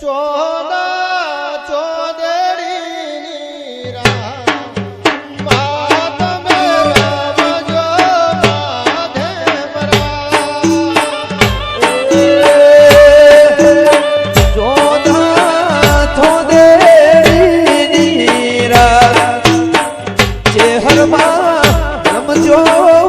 ચોદા ચોદડીની રા હરમાં રમજો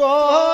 说。